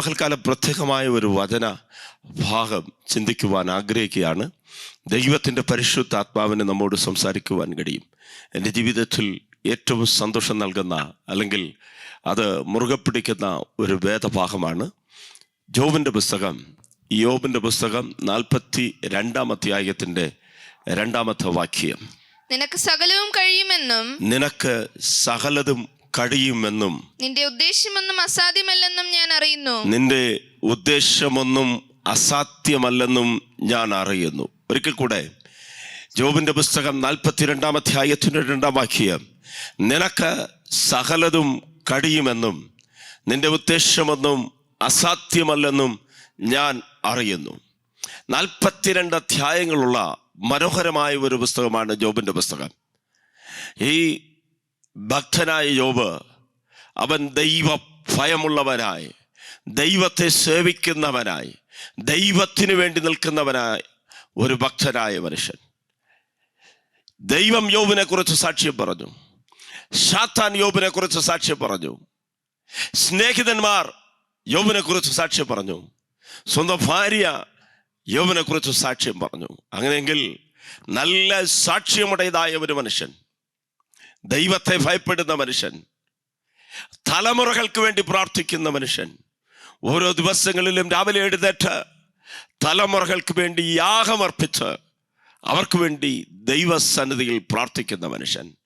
പകൽക്കാലം പ്രത്യേകമായ ഒരു വചന ഭാഗം ചിന്തിക്കുവാൻ ആഗ്രഹിക്കുകയാണ്. ദൈവത്തിന്റെ പരിശുദ്ധ ആത്മാവിനെ നമ്മോട് സംസാരിക്കുവാൻ കഴിയും. എന്റെ ജീവിതത്തിൽ ഏറ്റവും സന്തോഷം നൽകുന്ന അല്ലെങ്കിൽ അത് മുറുകെ പിടിക്കുന്ന ഒരു വേദഭാഗമാണ്. ജോബിന്റെ പുസ്തകം യോബിന്റെ പുസ്തകം നാൽപ്പത്തി രണ്ടാം അധ്യായത്തിന്റെ രണ്ടാമത്തെ വാക്യം. നിനക്ക് സകലവും കഴിയുമെന്നും നിനക്ക് സകലതും കഴിയുമെന്നും നിന്റെ ഉദ്ദേശമൊന്നും അസാധ്യമല്ലെന്നും ഞാൻ അറിയുന്നു. നിന്റെ ഉദ്ദേശമൊന്നും അസാധ്യമല്ലെന്നും ഞാൻ അറിയുന്നു. ഒരിക്കൽ കൂടെ ജോബിന്റെ പുസ്തകം നാൽപ്പത്തിരണ്ടാം അധ്യായത്തിന്റെ രണ്ടാം വാക്യം നിനക്ക് സകലതും കഴിയുമെന്നും നിന്റെ ഉദ്ദേശമൊന്നും അസാധ്യമല്ലെന്നും ഞാൻ അറിയുന്നു. നാൽപ്പത്തിരണ്ട് അധ്യായങ്ങളുള്ള മനോഹരമായ ഒരു പുസ്തകമാണ് ജോബിന്റെ പുസ്തകം. ഈ ഭക്തനായ യോബ് അവൻ ദൈവ ഭയമുള്ളവനായി ദൈവത്തെ സേവിക്കുന്നവനായി ദൈവത്തിനു വേണ്ടി നിൽക്കുന്നവനായി ഒരു ഭക്തനായ മനുഷ്യൻ. ദൈവം യോബിനെ കുറിച്ച് സാക്ഷ്യം പറഞ്ഞു. ഷാത്താൻ യോബിനെ കുറിച്ച് സാക്ഷ്യം പറഞ്ഞു. സ്നേഹിതന്മാർ യോബിനെ കുറിച്ച് സാക്ഷ്യം പറഞ്ഞു. സ്വന്തം ഭാര്യ യോബിനെ കുറിച്ച് സാക്ഷ്യം പറഞ്ഞു. അങ്ങനെയെങ്കിൽ നല്ല സാക്ഷ്യമുടേതായ ഒരു മനുഷ്യൻ ദൈവത്തെ ഭയപ്പെടുന്ന മനുഷ്യൻ തലമുറകൾക്ക് വേണ്ടി പ്രാർത്ഥിക്കുന്ന മനുഷ്യൻ ഓരോ ദിവസങ്ങളിലും രാവിലെ എഴുന്നേറ്റ് തലമുറകൾക്ക് വേണ്ടി യാഗമർപ്പിച്ച് അവർക്ക് വേണ്ടി ദൈവസന്നിധിയിൽ പ്രാർത്ഥിക്കുന്ന മനുഷ്യൻ.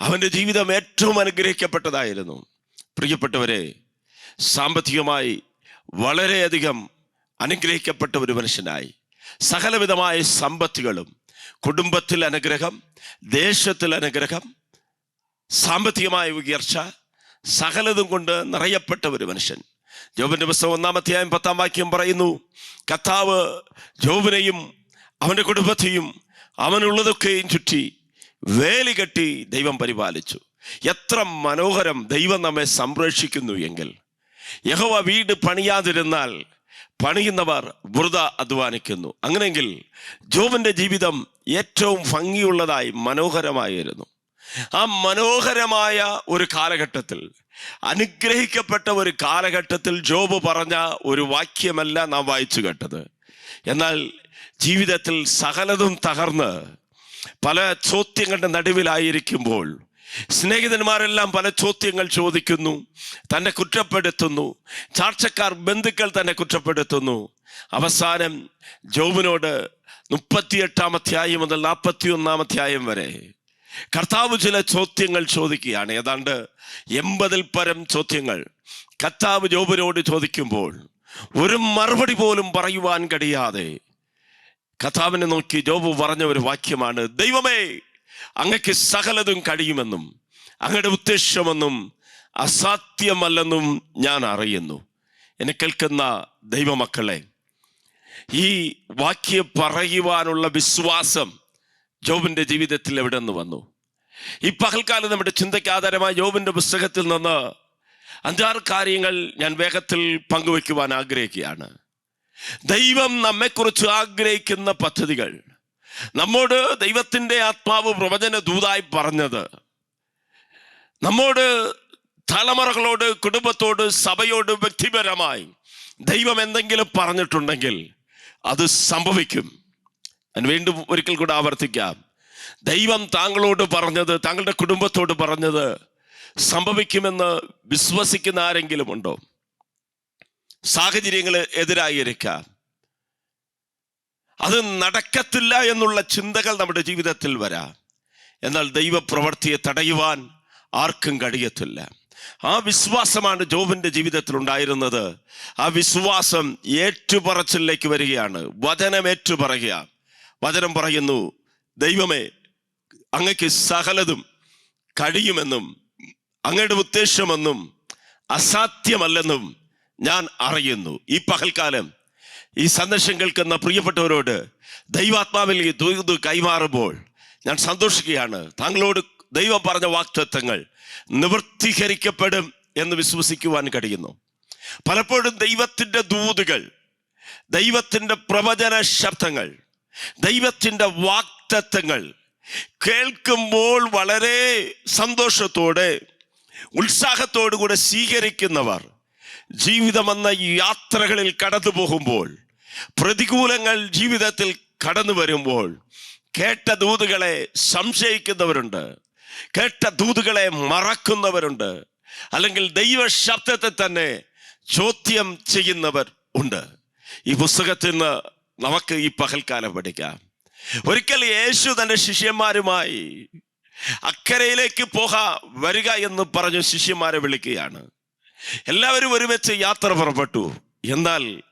അവന്റെ ജീവിതം ഏറ്റവും അനുഗ്രഹിക്കപ്പെട്ടതായിരുന്നു. പ്രിയപ്പെട്ടവരെ സാമ്പത്തികമായി വളരെയധികം അനുഗ്രഹിക്കപ്പെട്ട ഒരു മനുഷ്യനായി. സകലവിധമായ സമ്പത്തുകളും കുടുംബത്തിൽ അനുഗ്രഹം ദേശത്തിൽ അനുഗ്രഹം സാമ്പത്തികമായ ഉയർച്ച സകലതും കൊണ്ട് നിറയപ്പെട്ട ഒരു മനുഷ്യൻ. ജോബിന്റെ പുസ്തകം ഒന്നാമത്തെയായും പത്താം വാക്യം പറയുന്നു കർത്താവ് ജോബിനെയും അവന്റെ കുടുംബത്തെയും അവനുള്ളതൊക്കെയും ചുറ്റി വേലി കെട്ടി ദൈവം പരിപാലിച്ചു. എത്ര മനോഹരം ദൈവം നമ്മെ സംരക്ഷിക്കുന്നു എങ്കിൽ. യഹോവ വീട് പണിയാതിരുന്നാൽ പണിയുന്നവർ വൃത അധ്വാനിക്കുന്നു. അങ്ങനെയെങ്കിൽ ജോബിന്റെ ജീവിതം ഏറ്റവും ഭംഗിയുള്ളതായി മനോഹരമായിരുന്നു. ആ മനോഹരമായ ഒരു കാലഘട്ടത്തിൽ അനുഗ്രഹിക്കപ്പെട്ട ഒരു കാലഘട്ടത്തിൽ ജോബ് പറഞ്ഞ ഒരു വാക്യമല്ല നാം വായിച്ചു കേട്ടത്. എന്നാൽ ജീവിതത്തിൽ സകലതും തകർന്ന് പല ചോദ്യങ്ങളുടെ നടുവിലായിരിക്കുമ്പോൾ സ്നേഹിതന്മാരെല്ലാം പല ചോദ്യങ്ങൾ ചോദിക്കുന്നു തന്നെ കുറ്റപ്പെടുത്തുന്നു ചാർച്ചക്കാർ ബന്ധുക്കൾ തന്നെ കുറ്റപ്പെടുത്തുന്നു. അവസാനം ജോബിനോട് മുപ്പത്തിയെട്ടാം അധ്യായം മുതൽ നാൽപ്പത്തി ഒന്നാം അധ്യായം വരെ കർത്താവ് ചില ചോദ്യങ്ങൾ ചോദിക്കുകയാണ്. ഏതാണ്ട് എൺപതിൽ പരം ചോദ്യങ്ങൾ. കർത്താവ് ജോബിനോട് ചോദിക്കുമ്പോൾ ഒരു മറുപടി പോലും പറയുവാൻ കഴിയാതെ കർത്താവിനെ നോക്കി ജോബ് പറഞ്ഞ ഒരു വാക്യമാണ് ദൈവമേ അങ്ങക്ക് സകലതും കഴിയുമെന്നും അങ്ങയുടെ ഉദ്ദേശമെന്നും അസാധ്യമല്ലെന്നും ഞാൻ അറിയുന്നു. എന്നെ കേൾക്കുന്ന ദൈവമക്കളെ ഈ വാക്യം പറയുവാനുള്ള വിശ്വാസം ജോബിന്റെ ജീവിതത്തിൽ എവിടെ നിന്ന് വന്നു? ഈ പകൽക്കാലം നമ്മുടെ ചിന്തയ്ക്ക് ആധാരമായ ജോബിന്റെ പുസ്തകത്തിൽ നിന്ന് അഞ്ചാറ് കാര്യങ്ങൾ ഞാൻ വേഗത്തിൽ പങ്കുവയ്ക്കുവാൻ ആഗ്രഹിക്കുകയാണ്. ദൈവം നമ്മെക്കുറിച്ച് ആഗ്രഹിക്കുന്ന പദ്ധതികൾ. നമ്മോട് ദൈവത്തിന്റെ ആത്മാവ് പ്രവചന ദൂതായി പറഞ്ഞത്. നമ്മോട് തലമുറകളോട് കുടുംബത്തോട് സഭയോട് വ്യക്തിപരമായി ദൈവം എന്തെങ്കിലും പറഞ്ഞിട്ടുണ്ടെങ്കിൽ അത് സംഭവിക്കും. ഞാൻ വീണ്ടും ഒരിക്കൽ കൂടെ ആവർത്തിക്കാം. ദൈവം താങ്കളോട് പറഞ്ഞത് താങ്കളുടെ കുടുംബത്തോട് പറഞ്ഞത് സംഭവിക്കുമെന്ന് വിശ്വസിക്കുന്ന ആരെങ്കിലും ഉണ്ടോ? സാഹചര്യങ്ങൾ എതിരായിരിക്കാം. അത് നടക്കത്തില്ല എന്നുള്ള ചിന്തകൾ നമ്മുടെ ജീവിതത്തിൽ വരാം. എന്നാൽ ദൈവപ്രവൃത്തിയെ തടയുവാൻ ആർക്കും കഴിയത്തില്ല. ആ വിശ്വാസമാണ് ജോബിന്റെ ജീവിതത്തിൽ ഉണ്ടായിരുന്നത്. ആ വിശ്വാസം ഏറ്റുപറച്ചിലേക്ക് വരികയാണ്. വചനം ഏറ്റുപറയുക. വചനം പറയുന്നു ദൈവമേ അങ്ങക്ക് സകലതും കഴിയുമെന്നും അങ്ങയുടെ ഉദ്ദേശമെന്നും അസാധ്യമല്ലെന്നും ഞാൻ അറിയുന്നു. ഈ പകൽക്കാലം ഈ സന്ദേശം കേൾക്കുന്ന പ്രിയപ്പെട്ടവരോട് ദൈവാത്മാവിൽ ദൂത് കൈമാറുമ്പോൾ ഞാൻ സന്തോഷിക്കുകയാണ്. താങ്കളോട് ദൈവം പറഞ്ഞ വാക്തത്വങ്ങൾ നിവൃത്തീകരിക്കപ്പെടും എന്ന് വിശ്വസിക്കുവാൻ കഴിയുന്നു. പലപ്പോഴും ദൈവത്തിന്റെ ദൂതുകൾ ദൈവത്തിന്റെ പ്രവചന ശബ്ദങ്ങൾ ദൈവത്തിന്റെ വാക്തത്വങ്ങൾ കേൾക്കുമ്പോൾ വളരെ സന്തോഷത്തോടെ ഉത്സാഹത്തോടു കൂടെ സ്വീകരിക്കുന്നവർ ജീവിതമെന്ന യാത്രകളിൽ കടന്നു പോകുമ്പോൾ പ്രതികൂലങ്ങൾ ജീവിതത്തിൽ കടന്നു വരുമ്പോൾ കേട്ട ദൂതുകളെ സംശയിക്കുന്നവരുണ്ട് കേട്ട ദൂതുകളെ മറക്കുന്നവരുണ്ട് അല്ലെങ്കിൽ ദൈവ ശബ്ദത്തെ തന്നെ ചോദ്യം ചെയ്യുന്നവർ ഉണ്ട്. ഈ പുസ്തകത്തിൽ നിന്ന് നമുക്ക് ഈ പകൽക്കാലം പഠിക്കാം. ഒരിക്കൽ യേശു തന്റെ ശിഷ്യന്മാരുമായി അക്കരയിലേക്ക് പോക വരിക എന്ന് പറഞ്ഞു ശിഷ്യന്മാരെ വിളിക്കുകയാണ്. എല്ലാവരും ഒരുമിച്ച് യാത്ര പുറപ്പെട്ടു. എന്നാൽ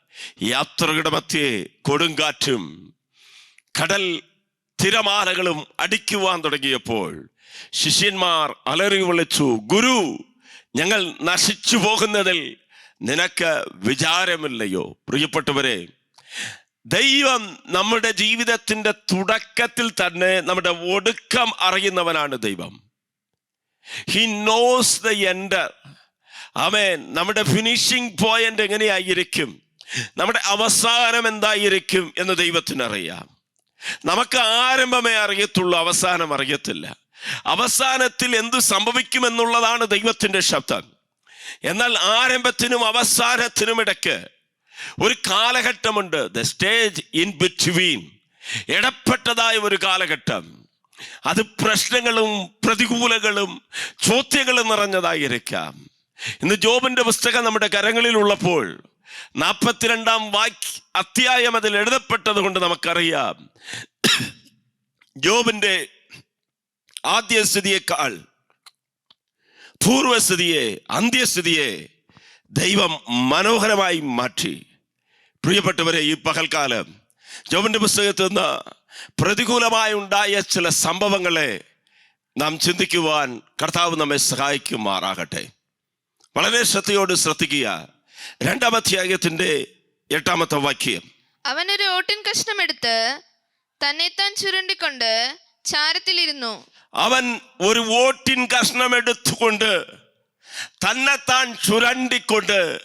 യാത്രയുടെ മധ്യേ കൊടുങ്കാറ്റും കടൽ തിരമാലകളും അടിക്കുവാൻ തുടങ്ങിയപ്പോൾ ശിഷ്യന്മാർ അലറി വിളിച്ചു ഗുരു ഞങ്ങൾ നശിച്ചു പോകുന്നതിൽ നിനക്ക് വിചാരമില്ലയോ? പ്രിയപ്പെട്ടവരെ ദൈവം നമ്മുടെ ജീവിതത്തിന്റെ തുടക്കത്തിൽ തന്നെ നമ്മുടെ ഒടുക്കം അറിയുന്നവനാണ് ദൈവം. He knows the end amen നമ്മുടെ ഫിനിഷിംഗ് പോയിന്റ് എങ്ങനെയായിരിക്കും? നമ്മുടെ അവസാനം എന്തായിരിക്കും എന്ന് ദൈവത്തിന് അറിയാം നമുക്ക് ആരംഭമേ അറിയത്തുള്ളൂ അവസാനം അറിയത്തില്ല. അവസാനത്തിൽ എന്ത് സംഭവിക്കുമെന്നുള്ളതാണ് ദൈവത്തിന്റെ ശബ്ദം. എന്നാൽ ആരംഭത്തിനും അവസാനത്തിനും ഇടയ്ക്ക് ഒരു കാലഘട്ടമുണ്ട്. ദ സ്റ്റേജ് ഇൻ ബിറ്റ്വീൻ ഇടപ്പെട്ടതായ ഒരു കാലഘട്ടം. അത് പ്രശ്നങ്ങളും പ്രതികൂലങ്ങളും ചോദ്യങ്ങളും നിറഞ്ഞതായിരിക്കാം. ഇന്ന് ജോബിന്റെ പുസ്തകം നമ്മുടെ കരങ്ങളിൽ ഉള്ളപ്പോൾ നാൽപ്പത്തിരണ്ടാം വാക്യ അധ്യായം അതിൽ എഴുതപ്പെട്ടത് കൊണ്ട് നമുക്കറിയാം. ജോബിന്റെ ആദ്യ സ്ഥിതിയേക്കാൾ പൂർവസ്ഥിതിയെ അന്ത്യസ്ഥിതിയെ ദൈവം മനോഹരമായി മാറ്റി. പ്രിയപ്പെട്ടവരെ ഈ പകൽക്കാലം ജോബിന്റെ പുസ്തകത്തിൽ നിന്ന് പ്രതികൂലമായി ഉണ്ടായ ചില സംഭവങ്ങളെ നാം ചിന്തിക്കുവാൻ കർത്താവ് നമ്മെ സഹായിക്കുമാറാകട്ടെ. വളരെ ശ്രദ്ധയോട് ശ്രദ്ധിക്കുക. രണ്ടാം അധ്യായത്തിന്റെ എട്ടാമത്തെ വാക്യം. അവൻ ഒരു ഓട്ടിൻ കഷ്ണം എടുത്ത് തന്നെത്താൻ ചുരുണ്ടിക്കൊണ്ട് ചാരത്തിലിരുന്നു. അവൻ ഒരു ഓട്ടിൻ കഷ്ണം എടുത്തുകൊണ്ട് തന്നെത്താൻ ചുരണ്ടിക്കൊണ്ട്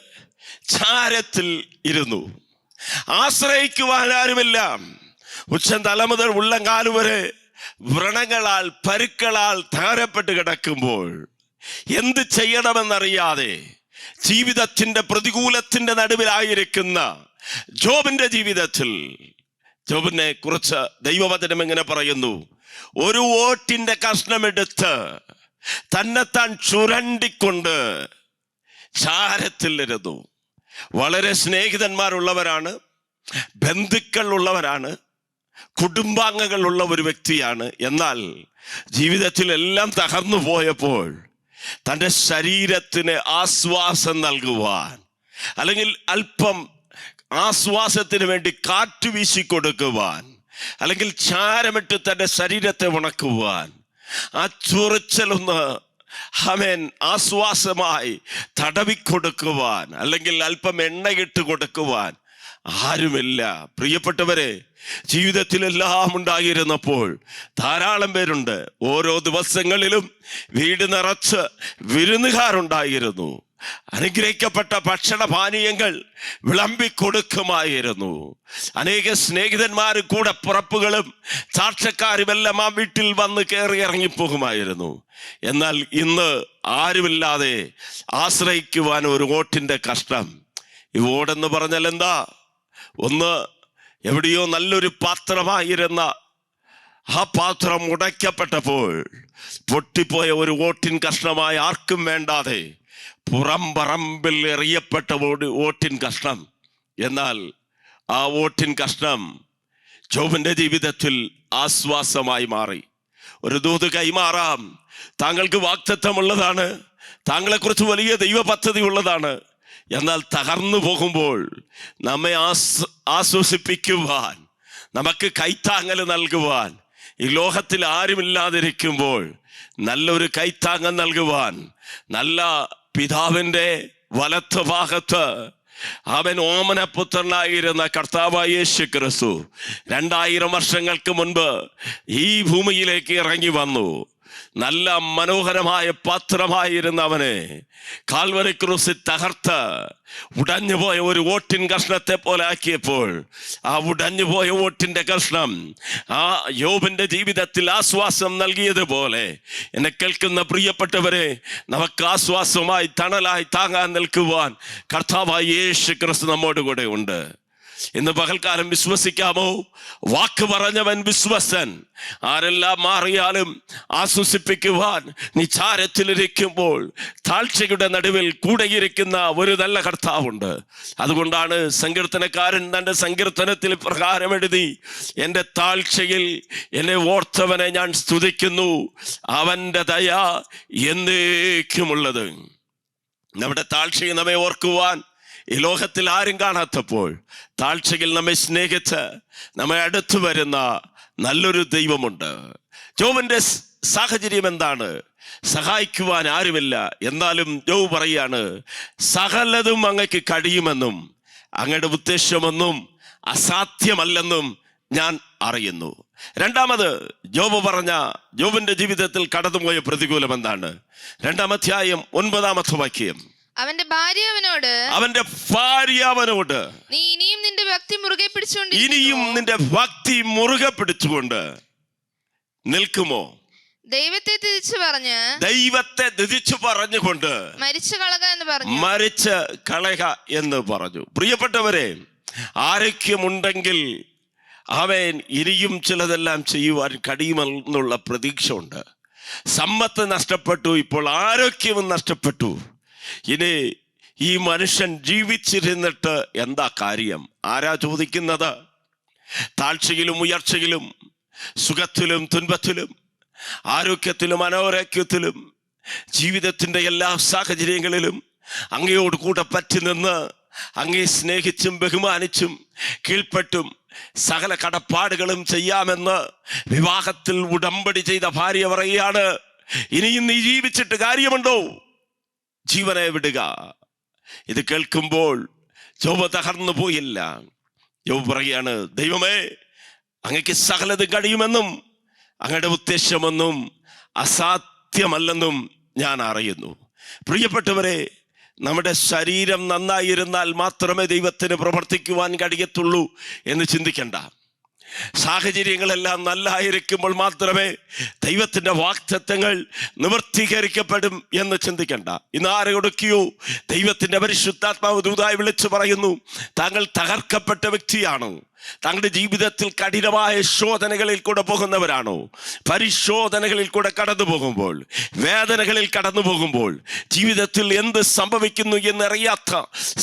ചാരത്തിൽ ഇരുന്നു. ആശ്രയിക്കുവാൻ ആരുമില്ല. ഉച്ചൻ തല മുതൽ വരെ വ്രണങ്ങളാൽ പരുക്കളാൽ താരപ്പെട്ട് കിടക്കുമ്പോൾ എന്ത് ചെയ്യണമെന്നറിയാതെ ജീവിതത്തിന്റെ പ്രതികൂലത്തിന്റെ നടുവിലായിരിക്കുന്ന ജോബിന്റെ ജീവിതത്തിൽ ജോബിനെ കുറിച്ച് ദൈവവചനം എങ്ങനെ പറയുന്നു? ഒരു ഓട്ടിന്റെ കഷ്ണമെടുത്ത് തന്നെത്താൻ ചുരണ്ടിക്കൊണ്ട് ചാരത്തിലിരുന്നു. വളരെ സ്നേഹിതന്മാരുള്ളവരാണ് ബന്ധുക്കൾ ഉള്ളവരാണ് കുടുംബാംഗങ്ങളുള്ള ഒരു വ്യക്തിയാണ്. എന്നാൽ ജീവിതത്തിൽ എല്ലാം തകർന്നു പോയപ്പോൾ തന്റെ ശരീരത്തിന് ആശ്വാസം നൽകുവാൻ അല്ലെങ്കിൽ അല്പം ആശ്വാസത്തിന് വേണ്ടി കാറ്റ് വീശി കൊടുക്കുവാൻ അല്ലെങ്കിൽ ചാരമിട്ട് തന്റെ ശരീരത്തെ ഉണക്കുവാൻ ആ ചൊറിച്ചലൊന്ന് ഹമേൻ ആശ്വാസമായി തടവിക്കൊടുക്കുവാൻ അല്ലെങ്കിൽ അല്പം എണ്ണയിട്ട് കൊടുക്കുവാൻ ആരുമില്ല. പ്രിയപ്പെട്ടവരെ ജീവിതത്തിലെല്ലാം ഉണ്ടായിരുന്നപ്പോൾ ധാരാളം പേരുണ്ട്. ഓരോ ദിവസങ്ങളിലും വീട് നിറച്ച് വിരുന്നുകാരുണ്ടായിരുന്നു. അനുഗ്രഹിക്കപ്പെട്ട ഭക്ഷണ ഭക്ഷണപാനീയങ്ങൾ വിളമ്പിക്കൊടുക്കുമായിരുന്നു. അനേക സ്നേഹിതന്മാരും കൂടെ പുറപ്പുകളും സാക്ഷക്കാരുമെല്ലാം ആ വീട്ടിൽ വന്ന് കയറി ഇറങ്ങിപ്പോകുമായിരുന്നു. എന്നാൽ ഇന്ന് ആരുമില്ലാതെ ആശ്രയിക്കുവാൻ ഒരു ഓട്ടിന്റെ കഷ്ടം. ഈ ഓടെന്ന് പറഞ്ഞാൽ എന്താ? ഒന്ന് എവിടെയോ നല്ലൊരു പാത്രമായിരുന്ന ആ പാത്രം ഉടയ്ക്കപ്പെട്ടപ്പോൾ പൊട്ടിപ്പോയ ഒരു ഓട്ടിൻ കഷ്ണമായി ആർക്കും വേണ്ടാതെ പുറം പറമ്പിൽ എറിയപ്പെട്ട ഒരു ഓട്ടിൻ കഷ്ണം. എന്നാൽ ആ ഓട്ടിൻ കഷ്ണം ജോബിന്റെ ജീവിതത്തിൽ ആശ്വാസമായി മാറി. ഒരു ദൂത് കൈമാറാം. താങ്കൾക്ക് വാക്തത്വമുള്ളതാണ്. താങ്കളെക്കുറിച്ച് വലിയ ദൈവ പദ്ധതി ഉള്ളതാണ് എന്നാൽ തകർന്നു പോകുമ്പോൾ നമ്മെ ആസ് ആശ്വസിപ്പിക്കുവാൻ നമുക്ക് കൈത്താങ്ങൽ നൽകുവാൻ ഈ ലോകത്തിൽ ആരുമില്ലാതിരിക്കുമ്പോൾ നല്ലൊരു കൈത്താങ്ങൽ നൽകുവാൻ നല്ല പിതാവിന്റെ വലത്ത് ഭാഗത്ത് അവൻ ഓമനപുത്രനായിരുന്ന കർത്താവായ യേശു ക്രിസ്തു രണ്ടായിരം വർഷങ്ങൾക്ക് മുൻപ് ഈ ഭൂമിയിലേക്ക് ഇറങ്ങി വന്നു. നല്ല മനോഹരമായ പാത്രമായിരുന്ന അവനെ കാൽവരി ക്രൂസിൽ തകർത്ത് ഉടഞ്ഞുപോയ ഒരു ഓട്ടിൻ കഷ്ണത്തെ പോലെ ആക്കിയപ്പോൾ ആ ഉടഞ്ഞുപോയ ഓട്ടിന്റെ കഷ്ണം ആ യോബിന്റെ ജീവിതത്തിൽ ആശ്വാസം നൽകിയതുപോലെ. എന്നെ കേൾക്കുന്ന പ്രിയപ്പെട്ടവരെ നമുക്ക് ആശ്വാസമായി തണലായി താങ്ങാൻ നിൽക്കുവാൻ കർത്താവായ യേശു ക്രിസ്തു നമ്മോട് കൂടെ ഉണ്ട്. ഇന്ന് പകൽക്കാലം വിശ്വസിക്കാമോ? വാക്ക് പറഞ്ഞവൻ വിശ്വസൻ. ആരെല്ലാം മാറിയാലും ആശ്വസിപ്പിക്കുവാൻ നീ ചാരത്തിലിരിക്കുമ്പോൾ താഴ്ചയുടെ നടുവിൽ കൂടെയിരിക്കുന്ന ഒരു നല്ല കർത്താവുണ്ട്. അതുകൊണ്ടാണ് സങ്കീർത്തനക്കാരൻ തന്റെ സങ്കീർത്തനത്തിൽ പ്രകാരം എഴുതി എന്റെ താഴ്ചയിൽ എന്നെ ഓർത്തവനെ ഞാൻ സ്തുതിക്കുന്നു. അവന്റെ ദയ എന്നേക്കുമുള്ളത്. നമ്മുടെ താഴ്ചയെ നമ്മെ ഓർക്കുവാൻ ഈ ലോകത്തിൽ ആരും കാണാത്തപ്പോൾ താഴ്ചയിൽ നമ്മെ സ്നേഹിച്ച് നമ്മെ അടുത്തു വരുന്ന നല്ലൊരു ദൈവമുണ്ട്. ജോബിന്റെ സാഹചര്യം എന്താണ്? സഹായിക്കുവാൻ ആരുമില്ല. എന്നാലും ജോബ് പറയാണ് സകലതും അങ്ങക്ക് കഴിയുമെന്നും അങ്ങയുടെ ഉദ്ദേശമൊന്നും അസാധ്യമല്ലെന്നും ഞാൻ അറിയുന്നു. രണ്ടാമത് ജോബ് പറഞ്ഞ ജോബിന്റെ ജീവിതത്തിൽ കടന്നുപോയ പ്രതികൂലം എന്താണ്? രണ്ടാം അധ്യായം ഒൻപതാമത്തെ വാക്യം. അവന്റെ ഭാര്യ അവനോട് അവന്റെ ഭാര്യ അവനോട് നീ ഇനിയും നിന്റെ ഭക്തി മുറുകെ പിടിച്ചുകൊണ്ട് ഇനിയും നിന്റെ ഭക്തി മുറുകെ പിടിച്ചുകൊണ്ട് നിൽക്കുമോ? ദൈവത്തെ തിരിച്ചു പറഞ്ഞ് ദൈവത്തെ തിരിച്ചു പറഞ്ഞുകൊണ്ട് മരിച്ചു കളക എന്ന് പറഞ്ഞു. മരിച്ച് കളക എന്ന് പറഞ്ഞു. പ്രിയപ്പെട്ടവരെ ആരോഗ്യമുണ്ടെങ്കിൽ അവൻ ഇനിയും ചിലതെല്ലാം ചെയ്യുവാൻ കഴിയുമെന്നുള്ള പ്രതീക്ഷ ഉണ്ട് സമ്പത്ത് നഷ്ടപ്പെട്ടു ഇപ്പോൾ ആരോഗ്യവും നഷ്ടപ്പെട്ടു. ഇനി ഈ മനുഷ്യൻ ജീവിച്ചിരുന്നിട്ട് എന്താ കാര്യം? ആരാ ചോദിക്കുന്നത്? താഴ്ചയിലും ഉയർച്ചയിലും സുഖത്തിലും തുൻപത്തിലും ആരോഗ്യത്തിലും അനാരോഗ്യത്തിലും ജീവിതത്തിന്റെ എല്ലാ സാഹചര്യങ്ങളിലും അങ്ങയോട് കൂടെ പറ്റി നിന്ന് അങ്ങേ സ്നേഹിച്ചും ബഹുമാനിച്ചും കീഴ്പ്പെട്ടും സകല കടപ്പാടുകളും ചെയ്യാമെന്ന് വിവാഹത്തിൽ ഉടമ്പടി ചെയ്ത ഭാര്യ പറയുകയാണ്. ഇനിയും നീ ജീവിച്ചിട്ട് കാര്യമുണ്ടോ? ജീവനെ വിടുക. ഇത് കേൾക്കുമ്പോൾ ജോബ് തകർന്നു പോയില്ല. ജോബ് പറയാണ് ദൈവമേ അങ്ങക്ക് സകലത് കഴിയുമെന്നും അങ്ങയുടെ ഉദ്ദേശമൊന്നും അസാധ്യമല്ലെന്നും ഞാൻ അറിയുന്നു. പ്രിയപ്പെട്ടവരെ നമ്മുടെ ശരീരം നന്നായിരുന്നാൽ മാത്രമേ ദൈവത്തിന് പ്രവർത്തിക്കുവാൻ കഴിയത്തുള്ളൂ എന്ന് ചിന്തിക്കണ്ട. സാഹചര്യങ്ങളെല്ലാം നല്ലതായിരിക്കുമ്പോൾ മാത്രമേ ദൈവത്തിന്റെ വാക്തത്വങ്ങൾ നിവർത്തീകരിക്കപ്പെടും എന്ന് ചിന്തിക്കണ്ട. ഇന്ന് ആരെയൊടുക്കിയോ ദൈവത്തിന്റെ പരിശുദ്ധാത്മാവ് ദൂതായി വിളിച്ചു പറയുന്നു താങ്കൾ തകർക്കപ്പെട്ട വ്യക്തിയാണോ. താങ്കളുടെ ജീവിതത്തിൽ കഠിനമായ ശോധനകളിൽ കൂടെ പോകുന്നവരാണോ? പരിശോധനകളിൽ കൂടെ കടന്നു പോകുമ്പോൾ വേദനകളിൽ കടന്നു പോകുമ്പോൾ ജീവിതത്തിൽ എന്ത് സംഭവിക്കുന്നു എന്നറിയാത്ത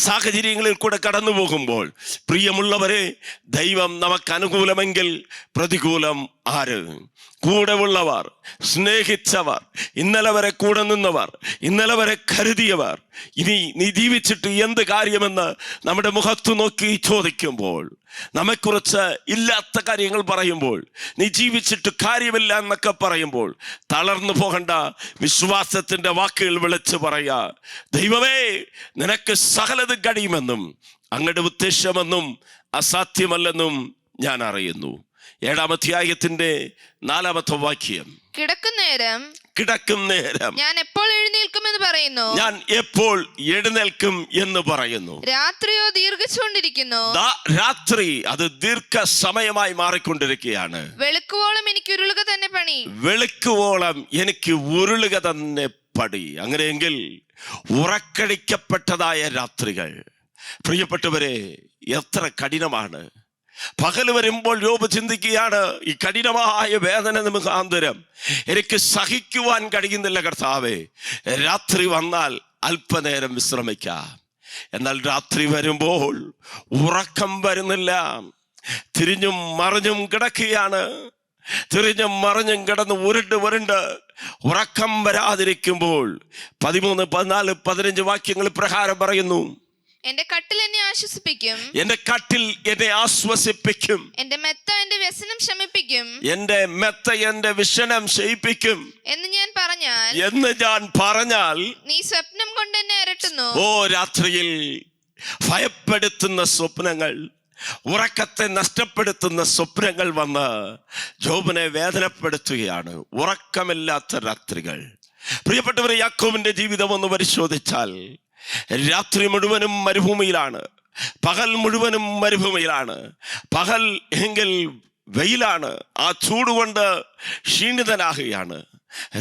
സാഹചര്യങ്ങളിൽ കൂടെ കടന്നു പോകുമ്പോൾ പ്രിയമുള്ളവരെ ദൈവം നമുക്ക് അനുകൂലമെങ്കിൽ പ്രതികൂലം ആര്? കൂടെ ഉള്ളവർ സ്നേഹിച്ചവർ ഇന്നലെ വരെ കൂടെ നിന്നവർ ഇന്നലെ വരെ കരുതിയവർ. ഇനി നീ ജീവിച്ചിട്ട് എന്ത് കാര്യമെന്ന് നമ്മുടെ മുഖത്ത് നോക്കി ചോദിക്കുമ്പോൾ നമ്മെക്കുറിച്ച് ഇല്ലാത്ത കാര്യങ്ങൾ പറയുമ്പോൾ നീ ജീവിച്ചിട്ട് കാര്യമില്ല എന്നൊക്കെ പറയുമ്പോൾ തളർന്നു പോകണ്ട വിശ്വാസത്തിന്റെ വാക്കുകൾ വിളിച്ച് പറയാ ദൈവമേ നിനക്ക് സകലത് കഴിയുമെന്നും അങ്ങയുടെ ഉദ്ദേശമെന്നും അസാധ്യമല്ലെന്നും ഞാൻ അറിയുന്നു. ഏഴാം അധ്യായത്തിന്റെ നാലാമത്തെ വാക്യം. കിടക്കുന്നേരം കിടക്കും നേരം ഞാൻ എപ്പോൾ എഴുന്നേൽക്കും എന്ന് പറയുന്നു? ഞാൻ എപ്പോൾ എഴുന്നേൽക്കും എന്ന് പറയുന്നു. രാത്രിയോ ദീർഘിച്ചുകൊണ്ടിരിക്കുന്നു? രാത്രി അത് ദീർഘ സമയമായി മാറിക്കൊണ്ടിരിക്കുകയാണ്. വെളുക്കുവോളം എനിക്ക് ഉരുളുക തന്നെ പണി. വെളുക്കുവോളം എനിക്ക് ഉരുളുക തന്നെ പടി അങ്ങനെയെങ്കിൽ ഉറക്കടിക്കപ്പെട്ടതായ രാത്രികൾ. പ്രിയപ്പെട്ടവരെ എത്ര കഠിനമാണ്. പകൽ വരുമ്പോൾ രൂപ ചിന്തിക്കുകയാണ് ഈ കഠിനമായ വേദന മുഖാന്തരം എനിക്ക് സഹിക്കുവാൻ കഴിയുന്നില്ല കർത്താവേ. രാത്രി വന്നാൽ അല്പനേരം വിശ്രമിക്കാം. എന്നാൽ രാത്രി വരുമ്പോൾ ഉറക്കം വരുന്നില്ല. തിരിഞ്ഞും മറിഞ്ഞും കിടക്കുകയാണ്. തിരിഞ്ഞും മറിഞ്ഞും കിടന്ന് ഉരുണ്ട് ഉരുണ്ട് ഉറക്കം വരാതിരിക്കുമ്പോൾ പതിമൂന്ന് പതിനാല് പതിനഞ്ച് വാക്യങ്ങൾ പ്രകാരം പറയുന്നു. എന്റെ കട്ടിൽ എന്നെ ആശ്വസിപ്പിക്കും. എന്റെ കട്ടിൽ എന്നെ ആശ്വസിപ്പിക്കും. എന്റെ മെത്ത എന്റെ വ്യസനം ശമിപ്പിക്കും. എന്റെ മെത്ത എന്റെ വിഷനം ശയിപ്പിക്കും. എന്ന് ഞാൻ പറഞ്ഞാൽ എന്ന് ഞാൻ പറഞ്ഞാൽ നീ സ്വപ്നം കൊണ്ട് എന്നെ അരട്ടുന്നു. ഓ രാത്രിയിൽ ഭയപ്പെടുത്തുന്ന സ്വപ്നങ്ങൾ ഉറക്കത്തെ നഷ്ടപ്പെടുത്തുന്ന സ്വപ്നങ്ങൾ വന്ന് ജോബിനെ വേദനപ്പെടുത്തുകയാണ്. ഉറക്കമില്ലാത്ത രാത്രികൾ. പ്രിയപ്പെട്ടവരെ യാക്കോവിന്റെ ജീവിതം ഒന്ന് പരിശോധിച്ചാൽ രാത്രി മുഴുവനും മരുഭൂമിയിലാണ്. പകൽ മുഴുവനും മരുഭൂമിയിലാണ്. പകൽ എങ്കിൽ വെയിലാണ്. ആ ചൂടുകൊണ്ട് ക്ഷീണിതനാകുകയാണ്.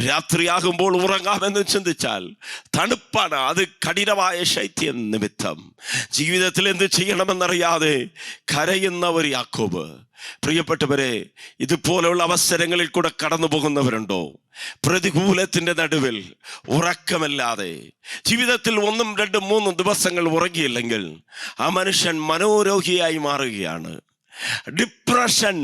രാത്രിയാകുമ്പോൾ ഉറങ്ങാമെന്ന് ചിന്തിച്ചാൽ തണുപ്പാണ്. അത് കഠിനമായ ശൈത്യം നിമിത്തം. ജീവിതത്തിൽ എന്ത് ചെയ്യണമെന്നറിയാതെ കരയുന്ന ഒരു യാക്കോബ്. പ്രിയപ്പെട്ടവരെ ഇതുപോലെയുള്ള അവസരങ്ങളിൽ കൂടെ കടന്നു പോകുന്നവരുണ്ടോ പ്രതികൂലത്തിന്റെ നടുവിൽ ഉറക്കമില്ലാതെ. ജീവിതത്തിൽ ഒന്നും രണ്ടും മൂന്നും ദിവസങ്ങൾ ഉറങ്ങിയില്ലെങ്കിൽ ആ മനുഷ്യൻ മനോരോഗിയായി മാറുകയാണ്. ഡിപ്രഷൻ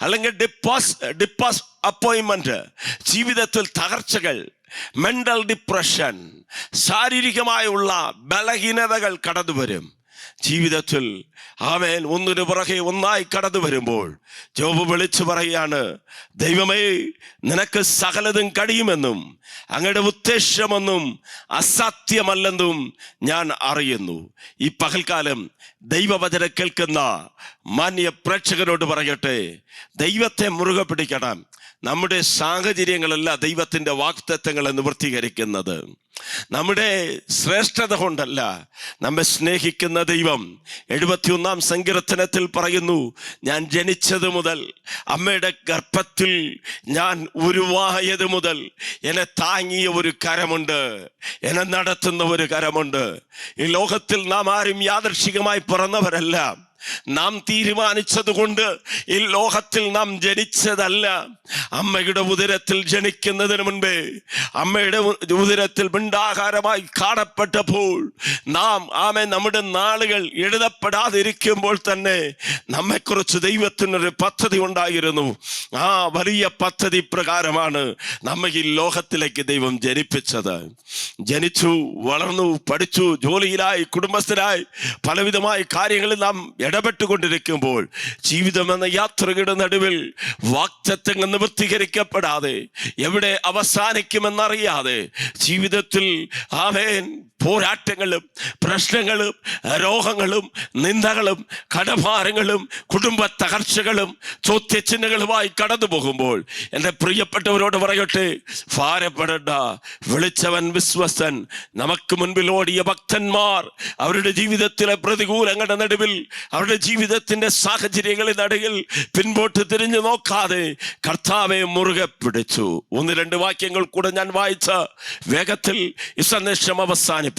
അല്ലെങ്കിൽ ഡിപ്പോസ് ഡിപ്പോസ് അപ്പോയിൻമെന്റ് ജീവിതത്തിൽ തകർച്ചകൾ മെന്റൽ ഡിപ്രഷൻ ശാരീരികമായുള്ള ബലഹീനതകൾ കടന്നു വരും ജീവിതത്തിൽ ആമേൻ. ഒന്നിനു പുറകെ ഒന്നായി കടന്നു വരുമ്പോൾ ജോബ് വിളിച്ചു പറയാണ് ദൈവമേ നിനക്ക് സകലതും കഴിയുമെന്നും അങ്ങയുടെ ഉദ്ദേശമൊന്നും അസാധ്യമല്ലെന്നും ഞാൻ അറിയുന്നു. ഈ പകൽക്കാലം ദൈവവചന കേൾക്കുന്ന മാന്യ പ്രേക്ഷകരോട് പറയട്ടെ ദൈവത്തെ മുറുകെ പിടിക്കണം. നമ്മുടെ സാഹചര്യങ്ങളല്ല ദൈവത്തിന്റെ വാക്തത്വങ്ങളെ നിവൃത്തീകരിക്കുന്നത് നമ്മുടെ ശ്രേഷ്ഠത കൊണ്ടല്ല നമ്മെ സ്നേഹിക്കുന്ന ദൈവം എഴുപത്തിയൊന്നാം സങ്കീർത്തനത്തിൽ പറയുന്നു ഞാൻ ജനിച്ചത് മുതൽ അമ്മയുടെ ഗർഭത്തിൽ ഞാൻ ഉരുവായത് മുതൽ എന്നെ താങ്ങിയ ഒരു കരമുണ്ട് എന്നെ നടത്തുന്ന ഒരു കരമുണ്ട്. ഈ ലോകത്തിൽ നാം ആരും യാദർശികമായി പിറന്നവരല്ല. നാം തീരുമാനിച്ചതുകൊണ്ട് ഈ ലോകത്തിൽ നാം ജനിച്ചതല്ല. അമ്മയുടെ ഉദരത്തിൽ ജനിക്കുന്നതിന് മുൻപേ അമ്മയുടെ ഉദരത്തിൽ മിണ്ടാകാരമായി കാണപ്പെട്ടപ്പോൾ നാം ആമെ നമ്മുടെ നാളുകൾ എഴുതപ്പെടാതിരിക്കുമ്പോൾ തന്നെ നമ്മെക്കുറിച്ച് ദൈവത്തിനൊരു പദ്ധതി ഉണ്ടായിരുന്നു. ആ വലിയ പദ്ധതി പ്രകാരമാണ് നമ്മെ ഈ ലോകത്തിലേക്ക് ദൈവം ജനിപ്പിച്ചത്. ജനിച്ചു വളർന്നു പഠിച്ചു ജോലിയിലായി കുടുംബസ്ഥരായി പലവിധമായ കാര്യങ്ങളിൽ നാം ഇടപെട്ടുകൊണ്ടിരിക്കുമ്പോൾ ജീവിതം എന്ന യാത്രയുടെ നടുവിൽ വാക്തത്വങ്ങൾ നിവൃത്തീകരിക്കപ്പെടാതെ എവിടെ അവസാനിക്കുമെന്നറിയാതെ ജീവിതത്തിൽ ആമേൻ പോരാട്ടങ്ങളും പ്രശ്നങ്ങളും രോഗങ്ങളും നിന്ദകളും കടഭാരങ്ങളും കുടുംബ തകർച്ചകളും ചോദ്യചിഹ്നങ്ങളുമായി കടന്നു പോകുമ്പോൾ എന്റെ പ്രിയപ്പെട്ടവരോട് പറയട്ടെ ഭാരപ്പെടേണ്ട. വിളിച്ചവൻ വിശ്വസ്തൻ. നമുക്ക് മുൻപിൽ ഓടിയ ഭക്തന്മാർ അവരുടെ ജീവിതത്തിലെ പ്രതികൂലങ്ങളുടെ നടുവിൽ അവരുടെ ജീവിതത്തിന്റെ സാഹചര്യങ്ങളിൽ നടുവിൽ പിൻപോട്ട് തിരിഞ്ഞു നോക്കാതെ കർത്താവെ മുറുകെ പിടിച്ചു. ഒന്ന് രണ്ട് വാക്യങ്ങൾ കൂടെ ഞാൻ വായിച്ച വേഗത്തിൽ ഈ സന്ദേശം അവസാനിപ്പിക്കാം.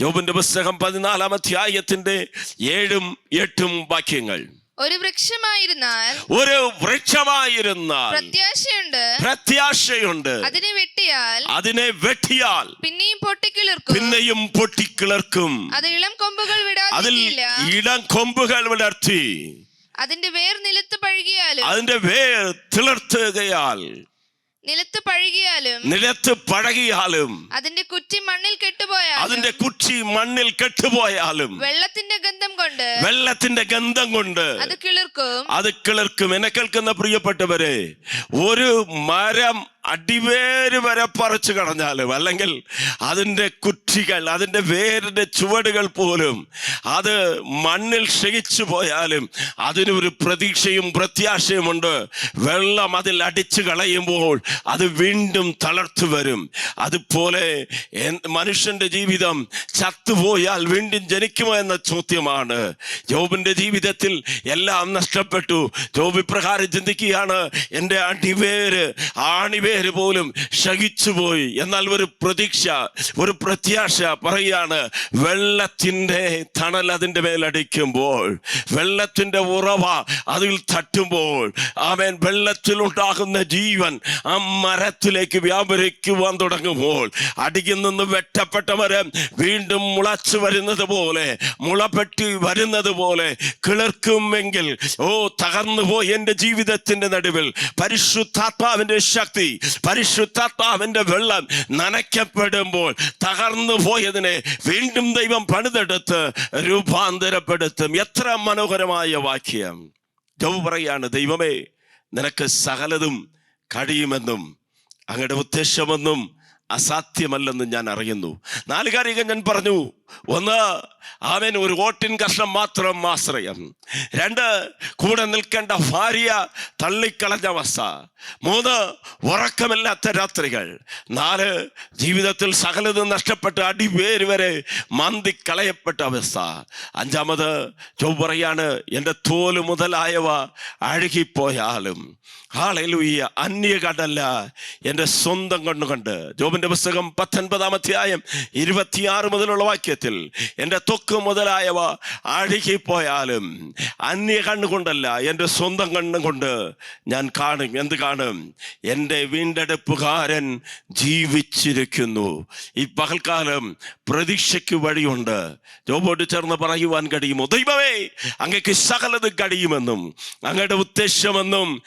യോബിന്റെ പുസ്തകം പതിനാലാം അധ്യായത്തിന്റെ ഏഴും എട്ടും വാക്യങ്ങൾ. ഒരു വൃക്ഷമായിരുന്നാൽ ഒരു വൃക്ഷമായിരുന്നാൽ പ്രത്യാശയുണ്ട്. പ്രത്യാശയുണ്ട്. അതിനെ വെട്ടിയാൽ അതിനെ വെട്ടിയാൽ പിന്നെയും പൊട്ടിക്കിളിർക്കും. പിന്നെയും പൊട്ടിക്കിളർക്കും. അത് ഇളം കൊമ്പുകൾ അതിൽ ഇളം കൊമ്പുകൾ വിടർത്തി. അതിന്റെ വേർ നിലത്ത് പഴുകിയാലും അതിന്റെ വേർ തിളർത്തുകയാൽ നിലത്ത് പഴകിയാലും നിലത്ത് പഴകിയാലും അതിന്റെ കുറ്റി മണ്ണിൽ കെട്ടുപോയാലും അതിന്റെ കുറ്റി മണ്ണിൽ കെട്ടുപോയാലും വെള്ളത്തിന്റെ ഗന്ധം കൊണ്ട് വെള്ളത്തിന്റെ ഗന്ധം കൊണ്ട് അത് കിളിർക്കും. അത് കിളിർക്കും. എന്നെ കേൾക്കുന്ന പ്രിയപ്പെട്ടവരെ ഒരു മരം അടിവേര് വരെ പറിച്ചു കളഞ്ഞാലും അല്ലെങ്കിൽ അതിന്റെ കുറ്റികൾ അതിന്റെ വേരിന്റെ ചുവടുകൾ പോലും അത് മണ്ണിൽ ക്ഷയിച്ചു പോയാലും അതിനൊരു പ്രതീക്ഷയും പ്രത്യാശയുമുണ്ട് വെള്ളം അതിൽ അടിച്ചു കളയുമ്പോൾ അത് വീണ്ടും തളർത്തു വരും. അതുപോലെ മനുഷ്യന്റെ ജീവിതം ചത്തുപോയാൽ വീണ്ടും ജനിക്കുമോ എന്ന ചോദ്യമാണ്. ജോബിന്റെ ജീവിതത്തിൽ എല്ലാം നഷ്ടപ്പെട്ടു. ജോബ് ഇപ്രകാരം ചിന്തിക്കുകയാണ് എന്റെ അടിവേര് ആണിവേര് പോലും ശകിച്ചുപോയി. എന്നാൽ ഒരു പ്രതീക്ഷ ഒരു പ്രത്യാശ പറയാണ് വെള്ളത്തിന്റെ തണൽ അതിന്റെ മേലടിക്കുമ്പോൾ വെള്ളത്തിന്റെ ഉറവ അതിൽ തട്ടുമ്പോൾ അവൻ വെള്ളത്തിലുണ്ടാകുന്ന ജീവൻ ആ മരത്തിലേക്ക് വ്യാപരിക്കുവാൻ തുടങ്ങുമ്പോൾ അടിയിൽ നിന്ന് വെട്ടപ്പെട്ട മരം വീണ്ടും മുളച്ചു വരുന്നത് പോലെ മുളപ്പെട്ടി വരുന്നത് പോലെ കിളിർക്കുമെങ്കിൽ ഓ തകർന്നു പോയി എന്റെ ജീവിതത്തിന്റെ നടുവിൽ. പരിശുദ്ധാത്മാവിന്റെ ശക്തി പരിശുദ്ധാത്മാവിന്റെ വെള്ളം നനയ്ക്കപ്പെടുമ്പോൾ തകർന്നു പോയതിനെ വീണ്ടും ദൈവം പണിതെടുത്ത് രൂപാന്തരപ്പെടുത്തും. എത്ര മനോഹരമായ വാക്യം. ജോബ് പറയാണ് ദൈവമേ നിനക്ക് സകലതും കഴിയുമെന്നും അങ്ങയുടെ ഉദ്ദേശമൊന്നും അസാധ്യമല്ലെന്ന് ഞാൻ അറിയുന്നു. നാല് കാര്യങ്ങൾ ഞാൻ പറഞ്ഞു ഒന്ന് അവൻ ഒരു ഓട്ടിൻ കഷ്ണം മാത്രം ആശ്രയം. രണ്ട് കൂടെ നിൽക്കേണ്ട ഭാര്യ തള്ളിക്കളഞ്ഞ അവസ്ഥ. മൂന്ന് ഉറക്കമില്ലാത്ത രാത്രികൾ. നാല് ജീവിതത്തിൽ സകലതും നഷ്ടപ്പെട്ട് അടിവേര് വരെ മന്തി കളയപ്പെട്ട അവസ്ഥ. അഞ്ചാമത് ചൊവ്വറയാണ് എന്റെ തോൽ മുതലായവ അഴുകിപ്പോയാലും ഹാളയിലൂയ്യ അന്യ കടല്ല എന്റെ സ്വന്തം കണ്ണുകൊണ്ട് ജോബിന്റെ പുസ്തകം പത്തൊൻപതാം അധ്യായം ഇരുപത്തിയാറ് മുതലുള്ള വാക്യത്തിൽ എന്റെ തൊക്ക് മുതലായവ അഴുകിപ്പോയാലും അന്യ കണ്ണുകൊണ്ടല്ല എന്റെ സ്വന്തം കണ്ണുകൊണ്ട് ഞാൻ കാണും. എന്ത് കാണും? എന്റെ വീണ്ടെടുപ്പുകാരൻ ജീവിച്ചിരിക്കുന്നു. ഈ പകൽക്കാലം പ്രതീക്ഷയ്ക്ക് വഴിയുണ്ട്. ജോബോട് ചേർന്ന് പറയുവാൻ കഴിയുമോ? ദൈവമേ അങ്ങക്ക് സകലത് കഴിയുമെന്നും അങ്ങയുടെ ഉദ്ദേശമെന്നും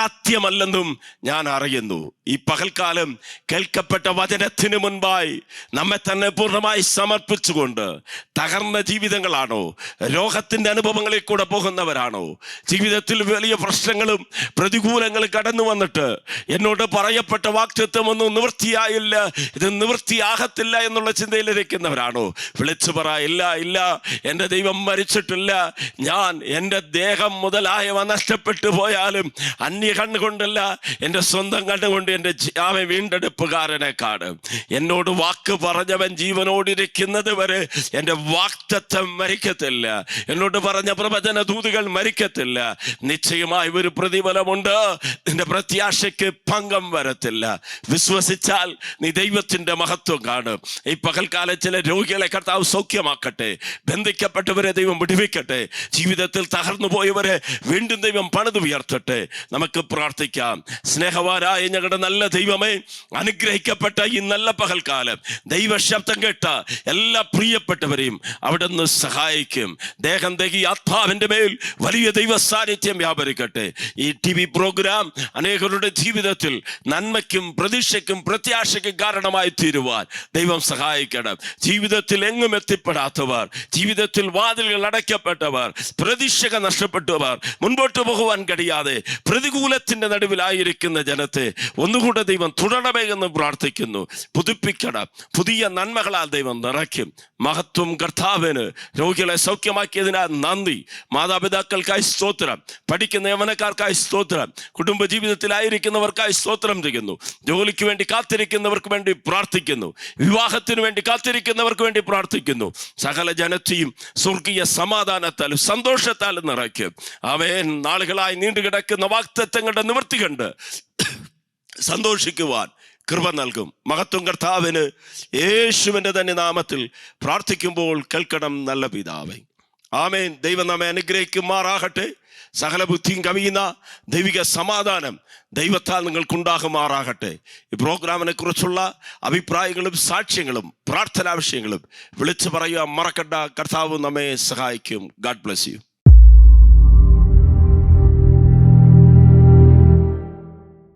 അസാധ്യമല്ലെന്നും ഞാൻ അറിയുന്നു. ഈ പകൽക്കാലം കേൾക്കപ്പെട്ട വചനത്തിന് മുൻപായി നമ്മെ തന്നെ പൂർണമായി സമർപ്പിച്ചുകൊണ്ട് തകർന്ന ജീവിതങ്ങളാണോ? രോഗത്തിന്റെ അനുഭവങ്ങളിൽ കൂടെ പോകുന്നവരാണോ? ജീവിതത്തിൽ വലിയ പ്രശ്നങ്ങളും പ്രതികൂലങ്ങളും കടന്നു വന്നിട്ട് എന്നോട് പറയപ്പെട്ട വാക്തത്വം ഒന്നും നിവൃത്തിയായില്ല. ഇത് നിവൃത്തിയാകത്തില്ല എന്നുള്ള ചിന്തയിലിരിക്കുന്നവരാണോ? വിളിച്ചു പറ ഇല്ല ഇല്ല എന്റെ ദൈവം മരിച്ചിട്ടില്ല. ഞാൻ എന്റെ ദേഹം മുതലായവ നഷ്ടപ്പെട്ടു പോയാലും അന്യ കണ്ണുകൊണ്ടല്ല എന്റെ സ്വന്തം കണ്ണുകൊണ്ട് എന്റെ അവൻ വീണ്ടെടുപ്പുകാരനെ കാണും. എന്നോട് വാക്ക് പറഞ്ഞവൻ ജീവനോടിരിക്കുന്നത് വരെ എന്റെ വാക്തത്വം മരിക്കത്തില്ല. എന്നോട് പറഞ്ഞ പ്രവചന ദൂതുകൾ മരിക്കത്തില്ല. നിശ്ചയമായി ഒരു പ്രതിഫലമുണ്ട്. നിന്റെ പ്രത്യാശയ്ക്ക് ഭംഗം വരത്തില്ല. വിശ്വസിച്ചാൽ നീ ദൈവത്തിന്റെ മഹത്വം കാണും. ഈ പകൽക്കാലം ചില രോഗികളെ കർത്താവ് സൗഖ്യമാക്കട്ടെ. ബന്ധിക്കപ്പെട്ടവരെ ദൈവം വിടുവിക്കട്ടെ. ജീവിതത്തിൽ തകർന്നു പോയവരെ വീണ്ടും ദൈവം പണിത് ഉയർത്തട്ടെ. നമുക്ക് പ്രാർത്ഥിക്കാം. സ്നേഹവാനായ ഞങ്ങളുടെ നല്ല ദൈവമേ അനുഗ്രഹിക്കപ്പെട്ട ഈ നല്ല പകൽക്കാലം. ദൈവശബ്ദം കേട്ട എല്ലാ പ്രിയപ്പെട്ടവരെയും അവിടെ നിന്ന് സഹായിക്കും. ദേഹം ദേഹി ആത്മാവിന്റെ മേൽ വലിയ ദൈവ സാന്നിധ്യം വ്യാപരിക്കട്ടെ. ഈ ടി വി പ്രോഗ്രാം അനേകരുടെ ജീവിതത്തിൽ നന്മയ്ക്കും പ്രതീക്ഷയ്ക്കും പ്രത്യാശയ്ക്കും കാരണമായി തീരുവാൻ ദൈവം സഹായിക്കണം. ജീവിതത്തിൽ എങ്ങും എത്തിപ്പെടാത്തവർ ജീവിതത്തിൽ വാതിലുകൾ അടയ്ക്കപ്പെട്ടവർ പ്രതീക്ഷകൾ നഷ്ടപ്പെട്ടവർ മുൻപോട്ട് പോകുവാൻ കഴിയാതെ പ്രതികൂലത്തിന്റെ നടുവിലായിരിക്കുന്ന ജനത്തെ ഒന്നുകൂടെ ദൈവം തുടരണമേ എന്ന് പ്രാർത്ഥിക്കുന്നു. പുതുപ്പിക്കണം. പുതിയ നന്മകളാൽ ദൈവം നിറയ്ക്കും. മഹത്വം കർത്താവിന് രോഗികളെ സൗഖ്യമാക്കിയതിനാൽ നന്ദി. മാതാപിതാക്കൾക്കായി സ്തോത്രം. പഠിക്കുന്ന യവനക്കാർക്കായി സ്തോത്രം. കുടുംബ ജീവിതത്തിലായിരിക്കുന്നവർക്കായി സ്തോത്രം ചെയ്യുന്നു. ജോലിക്ക് വേണ്ടി കാത്തിരിക്കുന്നവർക്ക് വേണ്ടി പ്രാർത്ഥിക്കുന്നു. വിവാഹത്തിന് വേണ്ടി കാത്തിരിക്കുന്നവർക്ക് വേണ്ടി പ്രാർത്ഥിക്കുന്നു. സകല ജനത്തെയും സ്വർഗീയ സമാധാനത്താലും സന്തോഷത്താലും നിറയ്ക്കും. അവൻ നാളുകളായി നീണ്ടുകിടക്കുന്ന വാക്തത്വങ്ങളുടെ നിവൃത്തി കണ്ട് സന്തോഷിക്കുവാൻ കൃപ നൽകും. മഹത്വം കർത്താവിന് യേശുവിന്റെ തന്നെ നാമത്തിൽ പ്രാർത്ഥിക്കുമ്പോൾ കേൾക്കണം നല്ല പിതാവേ. ആമേൻ. ദൈവം നമ്മെ അനുഗ്രഹിക്കുമാറാകട്ടെ. സകല ബുദ്ധിയും കവിയുന്ന ദൈവിക സമാധാനം ദൈവത്താൽ നിങ്ങൾക്കുണ്ടാകുമാറാകട്ടെ. ഈ പ്രോഗ്രാമിനെ കുറിച്ചുള്ള അഭിപ്രായങ്ങളും സാക്ഷ്യങ്ങളും പ്രാർത്ഥനാവിഷയങ്ങളും വിളിച്ചു പറയുക മറക്കണ്ട. കർത്താവ് നമ്മെ സഹായിക്കും. God bless you.